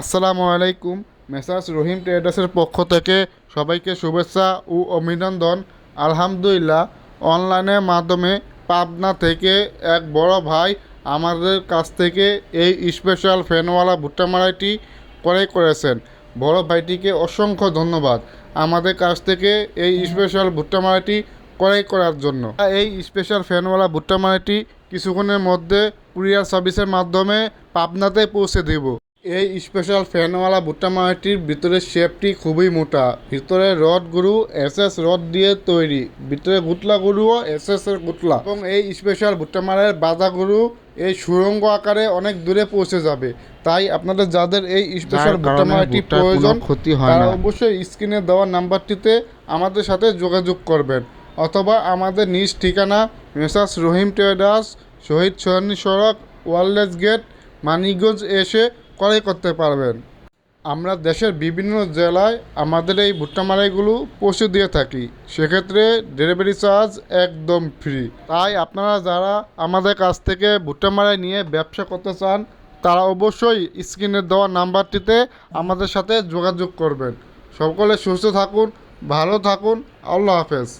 আসসালামু আলাইকুম। মেসার্স রহিম ট্রেডার্সের পক্ষ থেকে সবাইকে শুভেচ্ছা ও অভিনন্দন। আলহামদুলিল্লাহ, অনলাইনের মাধ্যমে পাবনা থেকে এক বড় ভাই আমাদের কাছ থেকে এই স্পেশাল ফ্যানওয়ালা ভুট্টা মারাইটি ক্রয় করেছেন। বড় ভাইটিকে অসংখ্য ধন্যবাদ আমাদের কাছ থেকে এই স্পেশাল ভুট্টা মারাইটি ক্রয় করার জন্য। এই স্পেশাল ফ্যানওয়ালা ভুট্টা মারাইটি কিছুক্ষণের মধ্যে কুরিয়ার সার্ভিসের মাধ্যমে পাবনাতে পৌঁছে দেব। এই স্পেশাল ফ্যানওয়ালা ভুট্টা মারাটির ভিতরে শেপটি খুবই মোটা। ভিতরে রড গুরু এস এস রড দিয়ে তৈরি। ভিতরে গুটলা গুরুও এস এস এর গুটলা। এবং এই স্পেশাল ভুট্টা মারের বাধা গুরু এই সুরঙ্গ আকারে অনেক দূরে পৌঁছে যাবে। তাই আপনাদের যাদের এই স্পেশাল ভুট্টা মারাটি প্রয়োজন ক্ষতি হয় তারা না। অবশ্যই স্ক্রিনে দেওয়া নাম্বারটিতে আমাদের সাথে যোগাযোগ করবেন। অথবা আমাদের নিজ ঠিকানা মেসার্স রহিম ট্রেডার্স শহীদ সরণি সড়ক ওয়ারলেস গেট মানিকগঞ্জ এসে ক্রয় করতে পারবেন। আমরা দেশের বিভিন্ন জেলায় আমাদের এই ভুট্টা মারাইগুলো পৌঁছে দিয়ে থাকি। সেক্ষেত্রে ডেলিভারি চার্জ একদম ফ্রি। তাই আপনারা যারা আমাদের কাছ থেকে ভুট্টা মারাই নিয়ে ব্যবসা করতে চান, তারা অবশ্যই স্ক্রিনে দেওয়া নাম্বারটিতে আমাদের সাথে যোগাযোগ করবেন। সকলে সুস্থ থাকুন, ভালো থাকুন। আল্লাহ হাফেজ।